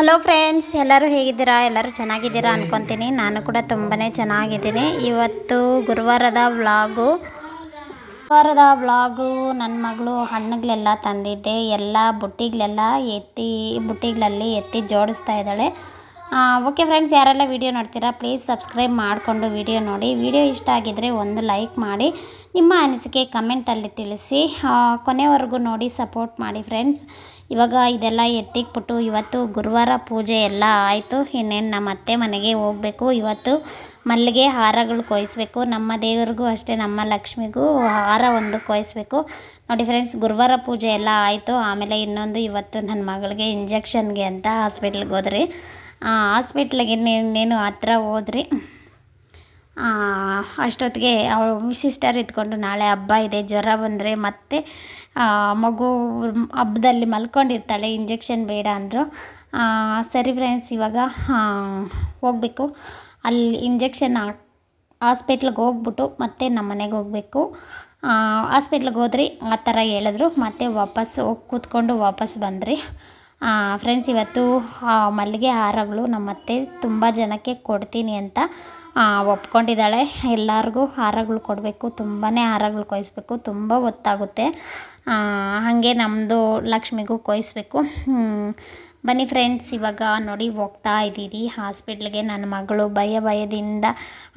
Hello friends ಎಲ್ಲರೂ ಹೇಗಿದ್ದೀರಾ? ಎಲ್ಲರೂ ಚೆನ್ನಾಗಿದ್ದೀರಾ ಅನ್ಕೊತೀನಿ. ನಾನು ಕೂಡ ತುಂಬಾ ಚೆನ್ನಾಗಿದ್ದೀನಿ. ಇವತ್ತು ಗುರುವಾರದ ವ್ಲಾಗು. ಗುರುವಾರದ ವ್ಲಾಗು ನನ್ನ ಮಗಳು ಹಣ್ಣುಗಳೆಲ್ಲ ತಂದಿದ್ದೆ. ಎಲ್ಲ ಬುಟ್ಟಿಗಳೆಲ್ಲ ಎತ್ತಿ ಬುಟ್ಟಿಗಳಲ್ಲಿ ಎತ್ತಿ ಜೋಡಿಸ್ತಾ ಇದ್ದಾಳೆ. ಓಕೆ ಫ್ರೆಂಡ್ಸ್ ಯಾರೆಲ್ಲ ವಿಡಿಯೋ ನೋಡ್ತೀರಾ ಪ್ಲೀಸ್ ಸಬ್ಸ್ಕ್ರೈಬ್ ಮಾಡಿಕೊಂಡು ವೀಡಿಯೋ ನೋಡಿ. ವಿಡಿಯೋ ಇಷ್ಟ ಆಗಿದ್ದರೆ ಒಂದು ಲೈಕ್ ಮಾಡಿ. ನಿಮ್ಮ ಅನಿಸಿಕೆ ಕಮೆಂಟಲ್ಲಿ ತಿಳಿಸಿ. ಕೊನೆವರೆಗೂ ನೋಡಿ ಸಪೋರ್ಟ್ ಮಾಡಿ ಫ್ರೆಂಡ್ಸ್ ಇವಾಗ ಇದೆಲ್ಲ ಎತ್ತಿಕ್ಬಿಟ್ಟು ಇವತ್ತು ಗುರುವಾರ ಪೂಜೆ ಎಲ್ಲ ಆಯಿತು. ಇನ್ನೇನು ನಮ್ಮ ಅತ್ತೆ ಮನೆಗೆ ಹೋಗಬೇಕು. ಇವತ್ತು ಮಲ್ಲಿಗೆ ಹಾರಗಳು ಕೊಯ್ಸ್ಬೇಕು. ನಮ್ಮ ದೇವರಿಗೂ ಅಷ್ಟೇ, ನಮ್ಮ ಲಕ್ಷ್ಮಿಗೂ ಹಾರ ಒಂದು ಕೊಯ್ಸ್ಬೇಕು. ನೋಡಿ ಫ್ರೆಂಡ್ಸ್ ಗುರುವಾರ ಪೂಜೆ ಎಲ್ಲ ಆಯಿತು. ಆಮೇಲೆ ಇನ್ನೊಂದು ಇವತ್ತು ನನ್ನ ಮಗಳಿಗೆ ಇಂಜೆಕ್ಷನ್ಗೆ ಅಂತ ಹಾಸ್ಪಿಟ್ಲಿಗೆ ಹೋದ್ರಿ. ಹಾಸ್ಪಿಟ್ಲಿಗೆ ಇನ್ನೇನು ಹತ್ರ ಹೋದ್ರಿ. ಅಷ್ಟೊತ್ತಿಗೆ ಅವಳು ಸಿಸ್ಟರ್ ಇದ್ಕೊಂಡು ನಾಳೆ ಹಬ್ಬ ಇದೆ, ಜ್ವರ ಬಂದರೆ ಮತ್ತೆ ಮಗು ಹಬ್ಬದಲ್ಲಿ ಮಲ್ಕೊಂಡಿರ್ತಾಳೆ ಇಂಜೆಕ್ಷನ್ ಬೇಡ ಅಂದರು. ಸರಿ ಫ್ರೆಂಡ್ಸ್ ಇವಾಗ ಹೋಗಬೇಕು. ಅಲ್ಲಿ ಇಂಜೆಕ್ಷನ್ ಹಾಸ್ಪಿಟ್ಲಿಗೆ ಹೋಗ್ಬಿಟ್ಟು ಮತ್ತೆ ನಮ್ಮ ಮನೆಗೆ ಹೋಗಬೇಕು. ಹಾಸ್ಪಿಟ್ಲಿಗೆ ಹೋದ್ರಿ, ಆ ಥರ ಹೇಳಿದ್ರು. ಮತ್ತೆ ವಾಪಸ್ ಹೋಗಿ ಕೂತ್ಕೊಂಡು ವಾಪಸ್ ಬಂದ್ರಿ. ಫ್ರೆಂಡ್ಸ್ ಇವತ್ತು ಮಲ್ಲಿಗೆ ಹಾರಗಳು ನಮ್ಮತ್ತೆ ತುಂಬ ಜನಕ್ಕೆ ಕೊಡ್ತೀನಿ ಅಂತ ಒಪ್ಕೊಂಡಿದ್ದಾಳೆ. ಎಲ್ಲರಿಗೂ ಹಾರಗಳು ಕೊಡಬೇಕು ತುಂಬಾ ಹಾರಗಳು ಕೊಯ್ಸ್ಬೇಕು, ತುಂಬ ಹೊತ್ತಾಗುತ್ತೆ ಹಾಗೆ ನಮ್ಮದು ಲಕ್ಷ್ಮಿಗೂ ಕೊಯ್ಸ್ಬೇಕು. ಬನ್ನಿ ಫ್ರೆಂಡ್ಸ್ ಇವಾಗ ನೋಡಿ ಹೋಗ್ತಾ ಇದ್ದೀರಿ. ಹಾಸ್ಪಿಟ್ಲಿಗೆ ನನ್ನ ಮಗಳು ಭಯ ಭಯದಿಂದ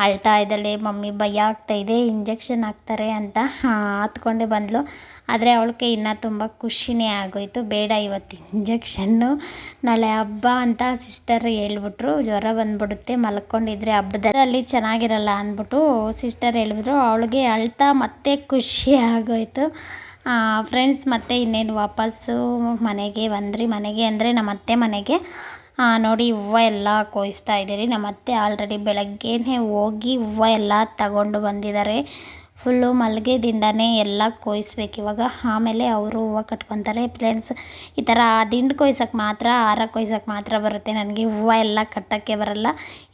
ಅಳ್ತಾ ಇದ್ದಾಳೆ. ಮಮ್ಮಿ ಭಯ ಆಗ್ತಾ ಇದೆ ಇಂಜೆಕ್ಷನ್ ಹಾಕ್ತಾರೆ ಅಂತ ಹತ್ಕೊಂಡೆ ಬಂದಳು ಆದರೆ ಅವಳಿಗೆ ಇನ್ನೂ ತುಂಬ ಖುಷಿನೇ ಆಗೋಯ್ತು. ಬೇಡ, ಇವತ್ತು ಇಂಜೆಕ್ಷನ್ನು ನಾಳೆ ಹಬ್ಬ ಅಂತ ಸಿಸ್ಟರ್ ಹೇಳ್ಬಿಟ್ರು, ಜ್ವರ ಬಂದ್ಬಿಡುತ್ತೆ. ಮಲ್ಕೊಂಡಿದ್ರೆ ಹಬ್ಬದಲ್ಲಿ ಚೆನ್ನಾಗಿರಲ್ಲ ಅಂದ್ಬಿಟ್ಟು ಸಿಸ್ಟರ್ ಹೇಳಿದ್ರು ಅವಳಿಗೆ ಅಳ್ತಾ ಮತ್ತೆ ಖುಷಿ ಆಗೋಯ್ತು. ಫ್ರೆಂಡ್ಸ್ ಮತ್ತೆ ಇನ್ನೇನು ವಾಪಸ್ಸು ಮನೆಗೆ ಬಂದ್ರಿ. ಮನೆಗೆ ಅಂದರೆ ನಮ್ಮ ಅತ್ತೆ ಮನೆಗೆ. ನೋಡಿ, ಹೂವು ಎಲ್ಲ ಕೊಯ್ಸ್ತಾ ಇದ್ದೀರಿ. ನಮ್ಮ ಅತ್ತೆ ಆಲ್ರೆಡಿ ಬೆಳಗ್ಗೆನೇ ಹೋಗಿ ಹೂವು ಎಲ್ಲ ತಗೊಂಡು ಬಂದಿದ್ದಾರೆ. ಫುಲ್ಲು ಮಲ್ಲಿಗೆ ದಿಂಡನೇ ಎಲ್ಲ ಕೊಯ್ಸ್ಬೇಕು. ಇವಾಗ ಆಮೇಲೆ ಅವರು ಹೂವು ಕಟ್ಕೊತಾರೆ. ಫ್ರೆಂಡ್ಸ್ ಈ ಥರ ದಿಂಡು ಕೊಯ್ಸೋಕ್ಕೆ ಮಾತ್ರ, ಹಾರ ಕೊಯ್ಸೋಕ್ಕೆ ಮಾತ್ರ ಬರುತ್ತೆ. ನನಗೆ ಹೂವು ಎಲ್ಲ ಕಟ್ಟೋಕ್ಕೆ ಬರಲ್ಲ.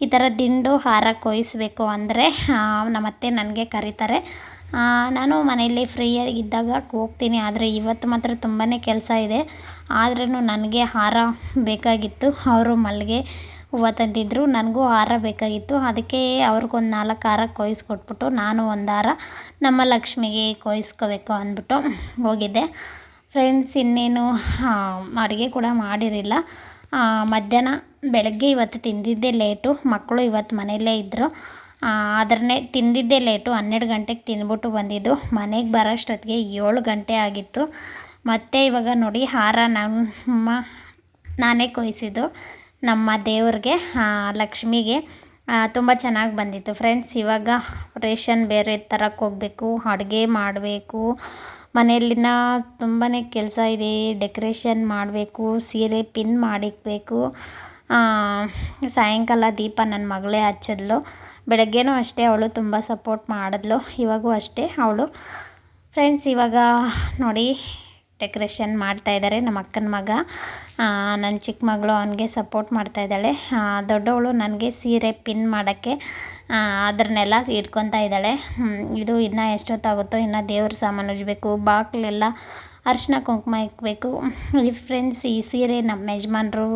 ಈ ಥರ ದಿಂಡು, ಹಾರ ಕೊಯ್ಸ್ಬೇಕು ಅಂದರೆ ನಮ್ಮತ್ತೆ ನನಗೆ ಕರೀತಾರೆ. ನಾನು ಮನೆಯಲ್ಲಿ ಫ್ರೀಯಾಗಿದ್ದಾಗ ಹೋಗ್ತೀನಿ, ಆದರೆ ಇವತ್ತು ಮಾತ್ರ ತುಂಬಾ ಕೆಲಸ ಇದೆ. ಆದ್ರೂ ನನಗೆ ಹಾರ ಬೇಕಾಗಿತ್ತು. ಅವರು ಮಲ್ಲಿಗೆ ಹೂವು ತಂದಿದ್ದರು ನನಗೂ ಹಾರ ಬೇಕಾಗಿತ್ತು. ಅದಕ್ಕೆ ಅವ್ರಿಗೊಂದು ನಾಲ್ಕು ಹಾರ ಕೊಯ್ಸ್ಕೊಟ್ಬಿಟ್ಟು ನಾನು ಒಂದು ಹಾರ ನಮ್ಮ ಲಕ್ಷ್ಮಿಗೆ ಕೊಯ್ಸ್ಕೋಬೇಕು ಅಂದ್ಬಿಟ್ಟು ಹೋಗಿದ್ದೆ. ಫ್ರೆಂಡ್ಸ್ ಇನ್ನೇನು ಅಡುಗೆ ಕೂಡ ಮಾಡಿರಲಿಲ್ಲ. ಮಧ್ಯಾಹ್ನ ಬೆಳಗ್ಗೆ ಇವತ್ತು ತಿಂದಿದ್ದೆ, ಲೇಟು. ಮಕ್ಕಳು ಇವತ್ತು ಮನೆಯಲ್ಲೇ ಇದ್ದರು ಅದನ್ನೇ ತಿಂದಿದ್ದೆ ಲೇಟು, ಹನ್ನೆರಡು ಗಂಟೆಗೆ ತಿಂದ್ಬಿಟ್ಟು ಬಂದಿದ್ದು. ಮನೆಗೆ ಬರೋಷ್ಟೊತ್ತಿಗೆ ಏಳು ಗಂಟೆ ಆಗಿತ್ತು. ಮತ್ತೆ ಇವಾಗ ನೋಡಿ, ಹಾರ ನಮ್ಮ ನಾನೇ ಕೊಯ್ಸಿದ್ದು, ನಮ್ಮ ದೇವ್ರಿಗೆ ಲಕ್ಷ್ಮಿಗೆ. ತುಂಬ ಚೆನ್ನಾಗಿ ಬಂದಿತ್ತು. ಫ್ರೆಂಡ್ಸ್ ಇವಾಗ ರೇಷನ್ ಬೇರೆ ತರಕ್ಕೆ ಹೋಗಬೇಕು, ಅಡುಗೆ ಮಾಡಬೇಕು. ಮನೆಯಲ್ಲಿನ ತುಂಬಾ ಕೆಲಸ ಇದೆ. ಡೆಕೊರೇಷನ್ ಮಾಡಬೇಕು, ಸೀರೆ ಪಿನ್ ಮಾಡಿಕ್ಬೇಕು. ಸಾಯಂಕಾಲ ದೀಪ ನನ್ನ ಮಗಳೇ ಹಚ್ಚಿದ್ಲು. ಬೆಳಗ್ಗೆನೂ ಅಷ್ಟೇ ಅವಳು ತುಂಬ ಸಪೋರ್ಟ್ ಮಾಡಿದ್ಲು. ಇವಾಗೂ ಅಷ್ಟೇ ಅವಳು. ಫ್ರೆಂಡ್ಸ್ ಇವಾಗ ನೋಡಿ ಡೆಕೋರೇಷನ್ ಮಾಡ್ತಾ ಇದ್ದಾರೆ ನಮ್ಮ ಅಕ್ಕನ ಮಗ. ನನ್ನ ಚಿಕ್ಕ ಮಗಳು ಅವನಿಗೆ ಸಪೋರ್ಟ್ ಮಾಡ್ತಾ ಇದ್ದಾಳೆ. ದೊಡ್ಡವಳು ನನಗೆ ಸೀರೆ ಪಿನ್ ಮಾಡೋಕ್ಕೆ ಅದನ್ನೆಲ್ಲ ಇಟ್ಕೊತಾ ಇದ್ದಾಳೆ. ಇದು ಇನ್ನೂ ಎಷ್ಟೊತ್ತಾಗುತ್ತೋ, ಇನ್ನೂ ದೇವ್ರ ಸಾಮಾನು ಉಜ್ಬೇಕು ಬಾಗಿಲೆಲ್ಲ ಅರಿಶಿನ ಕುಂಕುಮ ಇಕ್ಬೇಕು. ಈ ಫ್ರೆಂಡ್ಸ್ ಈ ಸೀರೆ ನಮ್ಮ ಯಜಮಾನ್ರು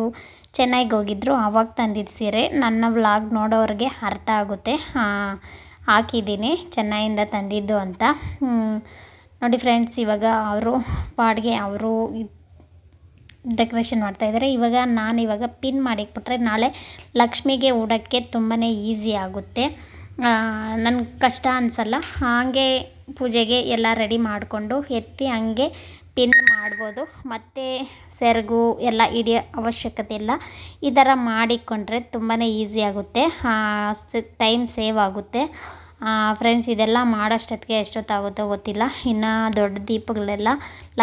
ಚೆನ್ನೈಗೆ ಹೋಗಿದ್ರು ಅವಾಗ ತಂದಿದ್ದ ಸೀರೆ. ನನ್ನ ವ್ಲಾಗ್ ನೋಡೋರಿಗೆ ಅರ್ಥ ಆಗುತ್ತೆ. ಹಾಕಿದ್ದೀನಿ, ಚೆನ್ನೈಯಿಂದ ತಂದಿದ್ದು ಅಂತ. ನೋಡಿ ಫ್ರೆಂಡ್ಸ್ ಇವಾಗ ಅವರು ಪಾಡ್ಗೆ ಅವರು ಡೆಕೋರೇಷನ್ ಮಾಡ್ತಾಯಿದ್ದಾರೆ ಇವಾಗ ನಾನು ಇವಾಗ ಪಿನ್ ಮಾಡಿಕ್ಬಿಟ್ರೆ ನಾಳೆ ಲಕ್ಷ್ಮಿಗೆ ಉಡೋಕ್ಕೆ ತುಂಬಾ ಈಸಿ ಆಗುತ್ತೆ. ನನಗೆ ಕಷ್ಟ ಅನಿಸಲ್ಲ. ಹಾಗೆ ಪೂಜೆಗೆ ಎಲ್ಲ ರೆಡಿ ಮಾಡಿಕೊಂಡು ಎತ್ತಿ ಹಂಗೆ ಪಿನ್ ಮಾಡ್ಬೋದು. ಮತ್ತು ಸೆರಗು ಎಲ್ಲ ಹಿಡಿಯೋ ಅವಶ್ಯಕತೆ ಇಲ್ಲ. ಈ ಥರ ಮಾಡಿಕೊಂಡ್ರೆ ತುಂಬಾ ಈಸಿ ಆಗುತ್ತೆ. ಟೈಮ್ ಸೇವ್ ಆಗುತ್ತೆ. ಫ್ರೆಂಡ್ಸ್, ಇದೆಲ್ಲ ಮಾಡೋಷ್ಟೊತ್ತಿಗೆ ಎಷ್ಟೊತ್ತಾಗುತ್ತೋ ಗೊತ್ತಿಲ್ಲ. ಇನ್ನು ದೊಡ್ಡ ದೀಪಗಳೆಲ್ಲ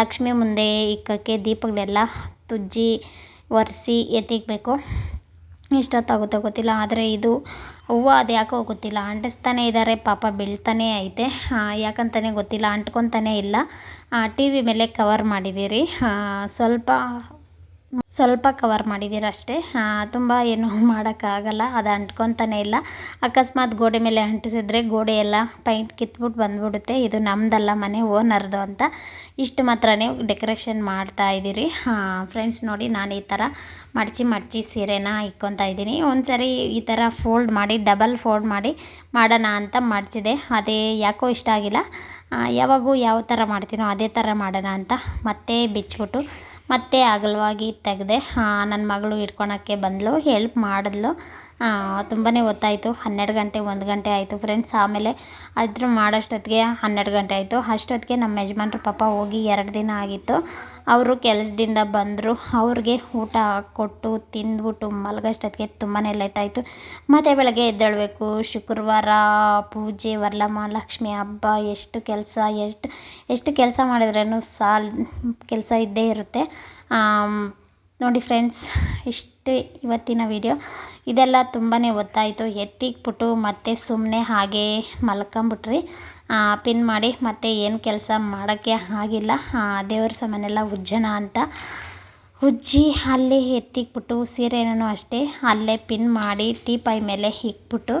ಲಕ್ಷ್ಮಿ ಮುಂದೆ ಇಕ್ಕಕ್ಕೆ ದೀಪಗಳೆಲ್ಲ ತುಜ್ಜಿ ಒರೆಸಿ ಎತ್ತಿಕ್ಬೇಕು. ಎಷ್ಟೊತ್ತಾಗುತ್ತೋ ಗೊತ್ತಿಲ್ಲ, ಆದರೆ ಇದು ಹೂವು ಅದು ಯಾಕೋ ಗೊತ್ತಿಲ್ಲ. ಅಂಟಿಸ್ತಾನೇ ಇದ್ದಾರೆ ಪಾಪ ಬೀಳ್ತಾನೇ ಐತೆ. ಯಾಕಂತಾನೆ ಗೊತ್ತಿಲ್ಲ, ಅಂಟ್ಕೊತಾನೆ ಇಲ್ಲ. ಟಿ ವಿ ಮೇಲೆ ಕವರ್ ಮಾಡಿದ್ದೀರಿ. ಸ್ವಲ್ಪ ಸ್ವಲ್ಪ ಕವರ್ ಮಾಡಿದ್ದೀರ ಅಷ್ಟೇ ತುಂಬ ಏನು ಮಾಡೋಕ್ಕಾಗಲ್ಲ, ಅದು ಅಂಟ್ಕೊತಾನೆ ಇಲ್ಲ. ಅಕಸ್ಮಾತ್ ಗೋಡೆ ಮೇಲೆ ಅಂಟಿಸಿದ್ರೆ ಗೋಡೆ ಎಲ್ಲ ಪೈಂಟ್ ಕಿತ್ಬಿಟ್ಟು ಬಂದ್ಬಿಡುತ್ತೆ. ಇದು ನಮ್ಮದಲ್ಲ ಮನೆ ಓನರ್ದು ಅಂತ. ಇಷ್ಟು ಮಾತ್ರನೇ ಡೆಕೋರೇಷನ್ ಮಾಡ್ತಾ ಇದ್ದೀರಿ. ಫ್ರೆಂಡ್ಸ್ ನೋಡಿ ನಾನು ಈ ಥರ ಮಡಚಿ ಮಡಚಿ ಸೀರೆನ ಇಕ್ಕೊತಾ ಇದ್ದೀನಿ. ಒಂದು ಸರಿ ಈ ಥರ ಫೋಲ್ಡ್ ಮಾಡಿ ಡಬಲ್ ಫೋಲ್ಡ್ ಮಾಡಿ ಮಾಡೋಣ ಅಂತ ಮಡಚಿದೆ. ಅದೇ ಯಾಕೋ ಇಷ್ಟ ಆಗಿಲ್ಲ. ಯಾವಾಗೂ ಯಾವ ಥರ ಮಾಡ್ತೀನೋ ಅದೇ ಥರ ಮಾಡೋಣ ಅಂತ ಮತ್ತೆ ಬಿಚ್ಬಿಟ್ಟು ಮತ್ತೆ ಅಗಲವಾಗಿ ತೆಗೆದೆ ನನ್ನ ಮಗಳು ಇಟ್ಕೊಳಕ್ಕೆ ಬಂದಳು ಹೆಲ್ಪ್ ಮಾಡಿದ್ಲು. ತುಂಬಾ ಹೊತ್ತಾಯಿತು. ಹನ್ನೆರಡು ಗಂಟೆ, ಒಂದು ಗಂಟೆ ಆಯಿತು ಫ್ರೆಂಡ್ಸ್ ಆಮೇಲೆ ಅದ್ರ ಮಾಡೋಷ್ಟೊತ್ತಿಗೆ ಹನ್ನೆರಡು ಗಂಟೆ ಆಯಿತು. ಅಷ್ಟೊತ್ತಿಗೆ ನಮ್ಮ ಯಜಮಾನ್ರು ಪಾಪ ಹೋಗಿ ಎರಡು ದಿನ ಆಗಿತ್ತು. ಅವರು ಕೆಲಸದಿಂದ ಬಂದರು. ಅವ್ರಿಗೆ ಊಟ ಕೊಟ್ಟು ತಿಂದ್ಬಿಟ್ಟು ಮಲಗೋಷ್ಟೊತ್ತಿಗೆ ತುಂಬಾ ಲೇಟಾಯಿತು ಮತ್ತು ಬೆಳಗ್ಗೆ ಎದ್ದೇಳಬೇಕು. ಶುಕ್ರವಾರ ಪೂಜೆ ವರಲಕ್ಷ್ಮಿ ಹಬ್ಬ, ಎಷ್ಟು ಕೆಲಸ, ಎಷ್ಟು ಎಷ್ಟು ಕೆಲಸ ಮಾಡಿದ್ರೂ ಸಾಲ್, ಕೆಲಸ ಇದ್ದೇ ಇರುತ್ತೆ. ನೋಡಿ ಫ್ರೆಂಡ್ಸ್, ಇಷ್ಟೇ ಇವತ್ತಿನ ವಿಡಿಯೋ ಇದೆಲ್ಲ ತುಂಬಾ ಒತ್ತಾಯಿತು ಎತ್ತಿಕ್ಬಿಟ್ಟು ಮತ್ತೆ ಸುಮ್ಮನೆ ಹಾಗೆ ಮಲ್ಕೊಂಬಿಟ್ರಿ. ಪಿನ್ ಮಾಡಿ ಮತ್ತೆ ಏನು ಕೆಲಸ ಮಾಡೋಕ್ಕೆ ಆಗಿಲ್ಲ. ದೇವ್ರ ಸಾಮಾನೆಲ್ಲ ಉಜ್ಜನ ಅಂತ ಉಜ್ಜಿ ಅಲ್ಲೇ ಎತ್ತಿಕ್ಬಿಟ್ಟು ಸೀರೆನೂ ಅಷ್ಟೇ ಅಲ್ಲೇ ಪಿನ್ ಮಾಡಿ ಟೀಪಾಯ್ ಮೇಲೆ ಇಕ್ಬಿಟ್ಟು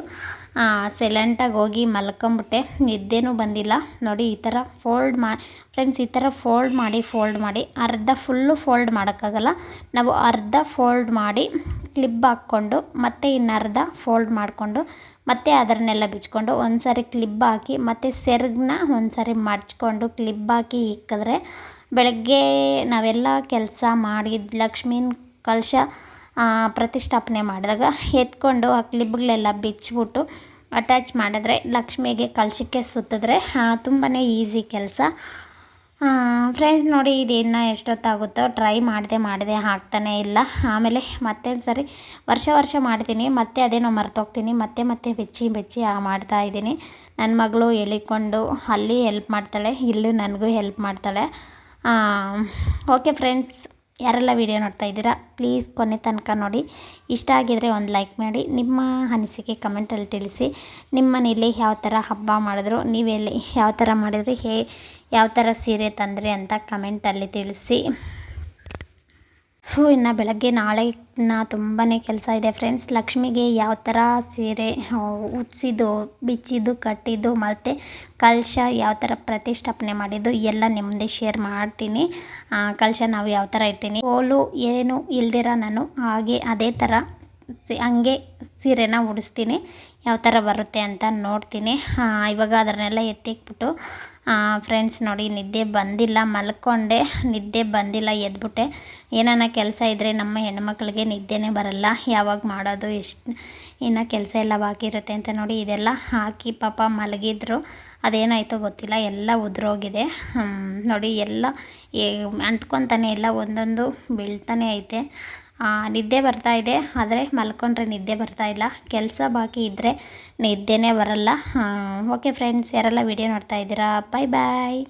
ಸೈಲೆಂಟಾಗಿ ಹೋಗಿ ಮಲ್ಕೊಂಬಿಟ್ಟೆ. ನಿದ್ದೆನೂ ಬಂದಿಲ್ಲ. ನೋಡಿ, ಈ ಥರ ಫೋಲ್ಡ್ ಮಾ ಫ್ರೆಂಡ್ಸ್ ಈ ಥರ ಫೋಲ್ಡ್ ಮಾಡಿ ಫೋಲ್ಡ್ ಮಾಡಿ, ಅರ್ಧ ಫುಲ್ಲು ಫೋಲ್ಡ್ ಮಾಡೋಕ್ಕಾಗಲ್ಲ. ನಾವು ಅರ್ಧ ಫೋಲ್ಡ್ ಮಾಡಿ ಕ್ಲಿಪ್ ಹಾಕ್ಕೊಂಡು, ಮತ್ತೆ ಇನ್ನರ್ಧ ಫೋಲ್ಡ್ ಮಾಡಿಕೊಂಡು, ಮತ್ತೆ ಅದನ್ನೆಲ್ಲ ಬಿಚ್ಕೊಂಡು ಒಂದು ಸಾರಿ ಹಾಕಿ, ಮತ್ತು ಸೆರ್ಗನ್ನ ಒಂದು ಸಾರಿ ಮಡ್ಚ್ಕೊಂಡು ಕ್ಲಿಪ್ ಹಾಕಿ ಇಕ್ಕಿದ್ರೆ ಬೆಳಗ್ಗೆ ನಾವೆಲ್ಲ ಕೆಲಸ ಮಾಡಿದ ಲಕ್ಷ್ಮೀನ ಕಲಶ ಪ್ರತಿಷ್ಠಾಪನೆ ಮಾಡಿದಾಗ ಎತ್ಕೊಂಡು ಆ ಕ್ಲಿಪ್ಗಳೆಲ್ಲ ಬಿಚ್ಚಿಬಿಟ್ಟು ಅಟ್ಯಾಚ್ ಮಾಡಿದ್ರೆ ಲಕ್ಷ್ಮಿಗೆ ಕಲಶಕ್ಕೆ ಸುತ್ತಿದ್ರೆ ತುಂಬಾ ಈಸಿ ಕೆಲಸ. ಫ್ರೆಂಡ್ಸ್ ನೋಡಿ ಇದಿನ್ನು ಎಷ್ಟೊತ್ತಾಗುತ್ತೋ ಟ್ರೈ ಮಾಡಿದೆ ಮಾಡಿದೆ ಹಾಕ್ತಾನೆ ಇಲ್ಲ. ಆಮೇಲೆ ಮತ್ತೆ ಸರಿ, ವರ್ಷ ವರ್ಷ ಮಾಡ್ತೀನಿ, ಮತ್ತೆ ಅದೇನೋ ಮರ್ತೋಗ್ತೀನಿ, ಮತ್ತೆ ಮತ್ತೆ ಬೆಚ್ಚಿ ಬೆಚ್ಚಿ ಮಾಡ್ತಾ ಇದ್ದೀನಿ. ನನ್ನ ಮಗಳು ಎಳಿಕೊಂಡು ಅಲ್ಲಿ ಹೆಲ್ಪ್ ಮಾಡ್ತಾಳೆ, ಇಲ್ಲೂ ನನಗೂ ಹೆಲ್ಪ್ ಮಾಡ್ತಾಳೆ. ಓಕೆ ಫ್ರೆಂಡ್ಸ್ ಯಾರೆಲ್ಲ ವಿಡಿಯೋ ನೋಡ್ತಾ ಇದ್ದೀರಾ ಪ್ಲೀಸ್ ಕೊನೆ ತನಕ ನೋಡಿ. ಇಷ್ಟ ಆಗಿದರೆ ಒಂದು ಲೈಕ್ ಮಾಡಿ, ನಿಮ್ಮ ಅನಿಸಿಕೆ ಕಮೆಂಟಲ್ಲಿ ತಿಳಿಸಿ. ನಿಮ್ಮ ಮನೇಲಿ ಯಾವ ಥರ ಹಬ್ಬ ಮಾಡಿದ್ರು ನೀವೆಲ್ಲಿ ಯಾವ ಥರ ಮಾಡಿದ್ರಿ, ಹೇ, ಯಾವ ಥರ ಸೀರೆ ತಂದ್ರಿ ಅಂತ ಕಮೆಂಟಲ್ಲಿ ತಿಳಿಸಿ. ಹ್ಞೂ, ಇನ್ನು ಬೆಳಗ್ಗೆ ನಾಳೆ ಇನ್ನು ತುಂಬಾ ಕೆಲಸ ಇದೆ ಫ್ರೆಂಡ್ಸ್ ಲಕ್ಷ್ಮಿಗೆ ಯಾವ ಥರ ಸೀರೆ ಉಟ್ಸಿದ್ದು ಬಿಚ್ಚಿದ್ದು, ಕಟ್ಟಿದ್ದು ಮತ್ತು ಕಲಶ ಯಾವ ಥರ ಪ್ರತಿಷ್ಠಾಪನೆ ಮಾಡಿದ್ದು ಎಲ್ಲ ನಿಮ್ಮದೇ ಶೇರ್ ಮಾಡ್ತೀನಿ. ಕಲಶ ನಾವು ಯಾವ ಥರ ಇರ್ತೀನಿ ಕೋಲು ಏನು ಇಲ್ದಿರ ನಾನು, ಹಾಗೆ ಅದೇ ಥರ ಹಂಗೆ ಸೀರೆನ ಉಡಿಸ್ತೀನಿ. ಯಾವ ಥರ ಬರುತ್ತೆ ಅಂತ ನೋಡ್ತೀನಿ. ಇವಾಗ ಅದನ್ನೆಲ್ಲ ಎತ್ತಿಕ್ಬಿಟ್ಟು ಫ್ರೆಂಡ್ಸ್ ನೋಡಿ, ನಿದ್ದೆ ಬಂದಿಲ್ಲ, ಮಲ್ಕೊಂಡೆ, ನಿದ್ದೆ ಬಂದಿಲ್ಲ, ಎದ್ಬಿಟ್ಟೆ. ಏನಾನ ಕೆಲಸ ಇದ್ದರೆ ನಮ್ಮ ಹೆಣ್ಮಕ್ಳಿಗೆ ನಿದ್ದೆನೇ ಬರಲ್ಲ. ಯಾವಾಗ ಮಾಡೋದು, ಎಷ್ಟು ಇನ್ನು ಕೆಲಸ ಎಲ್ಲ ಬಾಕಿ ಇರುತ್ತೆ ಅಂತ ನೋಡಿ ಇದೆಲ್ಲ ಹಾಕಿ ಪಾಪ ಮಲಗಿದ್ರು. ಅದೇನಾಯಿತೋ ಗೊತ್ತಿಲ್ಲ, ಎಲ್ಲ ಉದುರೋಗಿದೆ. ನೋಡಿ ಎಲ್ಲ ಅಂಟ್ಕೊತಾನೆ ಎಲ್ಲ, ಒಂದೊಂದು ಬೀಳ್ತಾನೆ ಐತೆ. ನಿದ್ದೆ ಬರ್ತಾ ಇದೆ, ಆದರೆ ಮಲ್ಕೊಂಡ್ರೆ ನಿದ್ದೆ ಬರ್ತಾ ಇಲ್ಲ. ಕೆಲಸ ಬಾಕಿ ಇದ್ದರೆ ನಿದ್ದೆನೇ ಬರಲ್ಲ. ಓಕೆ ಫ್ರೆಂಡ್ಸ್ ಯಾರೆಲ್ಲ ವಿಡಿಯೋ ನೋಡ್ತಾ ಇದ್ದೀರಾ? ಬಾಯ್ ಬಾಯ್